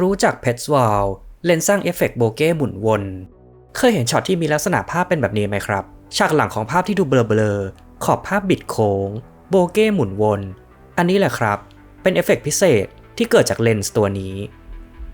รู้จักเพชรว l เลนสร้างเอฟเฟกต์โบเก้หมุนวน เคยเห็นช็อตที่มีลักษณะภาพเป็นแบบนี้ไหมครับ ฉากหลังของภาพที่ดูเบลอๆ ขอบภาพบิดโค้ง โบเก้หมุนวน อันนี้แหละครับ เป็นเอฟเฟกต์พิเศษที่เกิดจากเลนส์ตัวนี้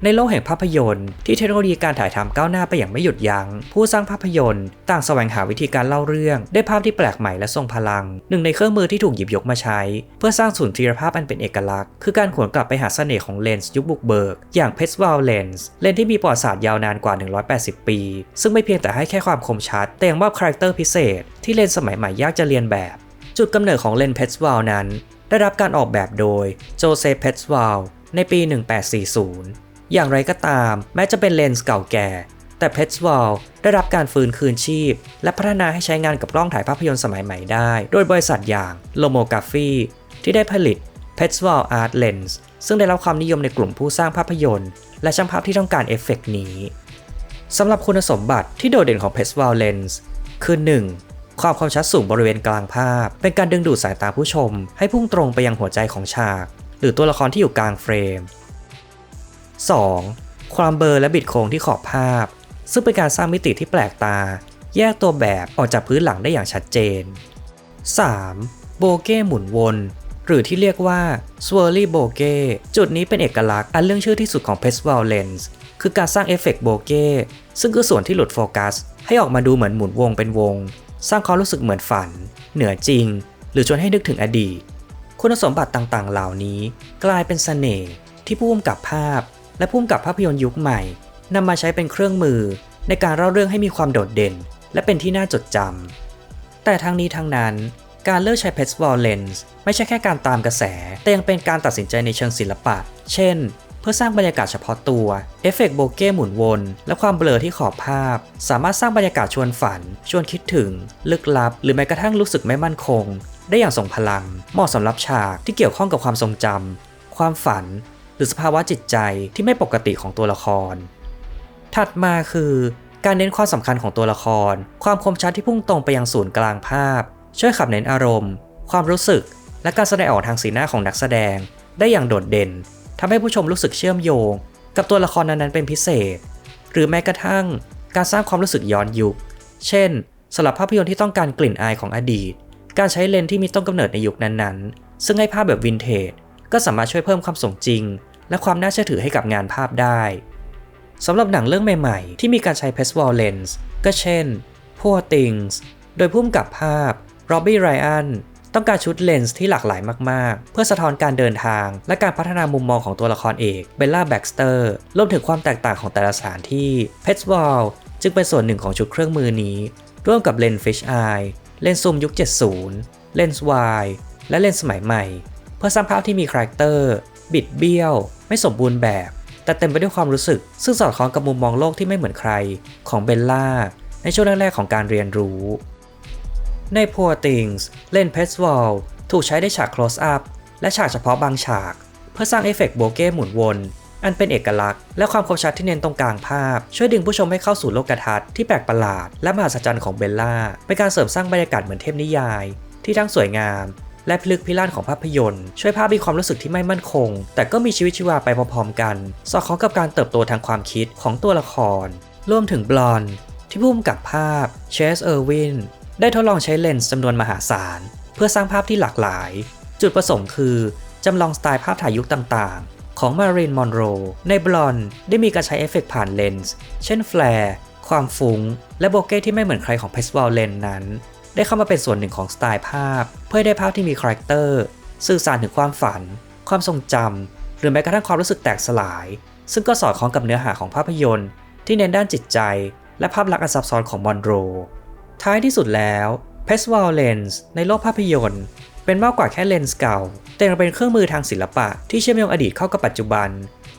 ในโลกแห่งภาพยนตร์ ที่เทคโนโลยีการถ่ายทำก้าวหน้าไปอย่างไม่หยุดยัง้ง ผู้สร้างภาพยนตร์ ต่างแสวงหาวิธีการเล่าเรื่อง ได้ภาพที่แปลกใหม่และทรงพลัง หนึ่งในเครื่องมือที่ถูกหยิบยกมาใช้ เพื่อสร้างสุนทรียภาพอันเป็นเอกลักษณ์ คือการขวนกลับไปหาเสน่ห์ของเลนส์ยุคบุกเบิก อย่างเพชรวาลเลนส์เลนส์ที่มีประวัติศาสตร์ยาวนานกว่า 180 ปี ซึ่งไม่เพียงแต่ให้แค่ความคมชัด แต่ยังมอบคาแรคเตอร์พิเศษ ที่เลนส์สมัยใหม่ยากจะเรียนแบบ จุดกำเนิดของเลนส์เพชรวาลนั้น ได้รับการออกแบบโดยโจเซฟเพชรวาลในปี 1840 อย่างไรก็ตามแม้จะเป็นเลนส์เก่าแก่ แต่เพ t ว a l ได้รับการฟื้นคืนชีพ และพัฒนาให้ใช้งานกับกล้องถ่ายภาพยนตร์สมัยใหม่ได้ โดยบริษัทอย่าง Lomography ที่ได้ผลิต p e t w a l Art Lens ซึ่งได้รับความนิยมในกลุ่มผู้สร้างภาพยนตร์ และช่างภาพที่ต้องการเอฟเฟกต์นี้สำหรับคุณสมบัติที่โดดเด่นของ p e t w a l Lens คือ 1. ความคมชัดสูงบริเวณกลางภาพ เป็นการดึงดูดสายตาผู้ชม ให้พุ่งตรงไปยังหัวใจของฉาก หรือตัวละครที่อยู่กลางเฟรม 2. ความเบลอและบิดโค้งที่ขอบภาพ ซึ่งเป็นการสร้างมิติที่แปลกตา แยกตัวแบบออกจากพื้นหลังได้อย่างชัดเจน 3. โบเก้หมุนวน หรือที่เรียกว่า swirly bokeh จุดนี้เป็นเอกลักษณ์อันเรื่องชื่อที่สุดของ p e s w a l Lens คือการสร้างเอฟเฟกต์โบเก้ซึ่งคือส่วนที่หลุดโฟกัส ให้ออกมาดูเหมือนหมุนวงเป็นวง สร้างความรู้สึกเหมือนฝัน เหนือจริง หรือชวนให้นึกถึงอดีต คุณสมบัติต่างๆ เหล่านี้ กลายเป็นเสน่ห์ที่ผู้กำกับภาพ และพุ่มกับภาพยนตร์ยุคใหม่นำมาใช้เป็นเครื่องมือในการเล่าเรื่องให้มีความโดดเด่น และเป็นที่น่าจดจำ แต่ทั้งนี้ทั้งนั้นการเลือกใช้ p e t w a l Lens ไม่ใช่แค่การตามกระแส แต่ยังเป็นการตัดสินใจในเชิงศิลปะ เช่น เพื่อสร้างบรรยากาศเฉพาะตัว เอฟเฟกต์โบเก้หมุนวน และความเบลอที่ขอบภาพ สามารถสร้างบรรยากาศชวนฝัน ชวนคิดถึง ลึกลับ หรือแม้กระทั่งรู้สึกไม่มั่นคง ได้อย่างทรงพลัง เหมาะสำหรับฉากที่เกี่ยวข้องกับความทรงจำความฝัน หรือสภาวะจิตใจที่ไม่ปกติของตัวละคร ถัดมาคือการเน้นความสำคัญของตัวละคร ความคมชัดที่พุ่งตรงไปยังศูนย์กลางภาพ ช่วยขับเน้นอารมณ์ ความรู้สึก และการแสดงออกทางสีหน้าของนักแสดง ได้อย่างโดดเด่นทำให้ผู้ชมรู้สึกเชื่อมโยง กับตัวละครนั้นๆเป็นพิเศษ หรือแม้กระทั่ง การสร้างความรู้สึกย้อนยุค เช่นสำหรับภาพยนตร์ที่ต้องการกลิ่นอายของอดีต การใช้เลนส์ที่มีต้นกำเนิดในยุคนั้นๆ ซึ่งให้ภาพแบบวินเทจ ก็สามารถช่วยเพิ่มความสมจริง และความน่าเชื่อถือให้กับงานภาพได้สำหรับหนังเรื่องใหม่ๆ ที่มีการใช้ p e s w a l Lens ก็เช่น Poor Things โดยพุ่มกับภาพ Robbie Ryan ต้องการชุดเลนส์ที่หลากหลายมากๆ เพื่อสะท้อนการเดินทาง และการพัฒนามุมมองของตัวละครเอกเบลล่าแบ็กสเตอร์รวมถึงความแตกต่างของแต่ละสถานที่ p e t w a l จึงเป็นส่วนหนึ่งของชุดเครื่องมือนี้ ร่วมกับเลนส์ Fish Eye เลนส์ซูมยุค 70 เลนส์ Y และเลนส์สมัยใหม่ พื่อสร้างภาพที่มีคาแรคเตอร์ บิดเบี้ยว ไม่สมบูรณ์แบบ แต่เต็มไปด้วยความรู้สึก ซึ่งสอดคล้องกับมุมมองโลกที่ไม่เหมือนใคร ของเบลล่า ในช่วงแรกๆของการเรียนรู้ ใน Poor Things เล่นเพสวอลถูกใช้ได้ฉาก close up และฉากเฉพาะบางฉาก เพื่อสร้างเอฟเฟกต์โบเก้หมุนวนอันเป็นเอกลักษณ์และความคมชัดที่เน้นตรงกลางภาพ ช่วยดึงผู้ชมให้เข้าสู่โลกทัศน์ที่แปลกประหลาด และมหัศจรรย์ของเบลล่า เป็นการเสริมสร้างบรรยากาศเหมือนเทพนิยาย ที่ทั้งสวยงาม และพลึกพิลั่นของภาพยนตร์ ช่วยภาพมีความรู้สึกที่ไม่มั่นคง แต่ก็มีชีวิตชีวาไปพร้อมๆกัน สอดคล้องกับการเติบโตทางความคิดของตัวละคร รวมถึงบลอนที่พุ่มกับภาพเชสเออร์วินได้ทดลองใช้เลนส์จำนวนมหาศาล เพื่อสร้างภาพที่หลากหลาย จุดประสงค์คือจำลองสไตล์ภาพถ่ายยุคต่างๆ ของมารินมอนโรในบลอนได้มีการใช้เอฟเฟกผ่านเลนส์เช่นแฟลร์ความฟุง้ง และโบเก้ที่ไม่เหมือนใครของเพสวอลเลนนั้น ได้เข้ามาเป็นส่วนหนึ่งของสไตล์ภาพ เพื่อได้ภาพที่มีคาแรคเตอร์ สื่อสารถึงความฝัน ความทรงจำหรือแม้กระทั่งความรู้สึกแตกสลาย ซึ่งก็สอดคล้องกับเนื้อหาของภาพยนตร์ ที่เน้นด้านจิตใจ และภาพลักษณ์อันซับซ้อนของมอนโร ท้ายที่สุดแล้ว p e s w a l Lens ในโลกภาพยนตร์ เป็นมากกว่าแค่เลนส์เก่า แต่ยังเป็นเครื่องมือทางศิลปะที่เชื่อมโยงอดีตเข้ากับปัจจุบัน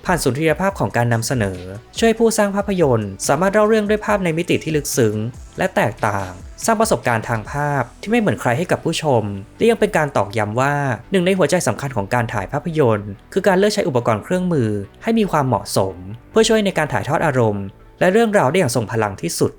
ผ่านสุนทรียภาพของการนำเสนอ ช่วยผู้สร้างภาพยนตร์ สามารถเล่าเรื่องด้วยภาพในมิติที่ลึกซึ้ง และแตกต่าง สร้างประสบการณ์ทางภาพที่ไม่เหมือนใครให้กับผู้ชม และยังเป็นการตอกย้ำว่าหนึ่งในหัวใจสำคัญของการถ่ายภาพยนตร์ คือการเลือกใช้อุปกรณ์เครื่องมือ ให้มีความเหมาะสม เพื่อช่วยในการถ่ายทอดอารมณ์ และเรื่องราวได้อย่างทรงพลังที่สุด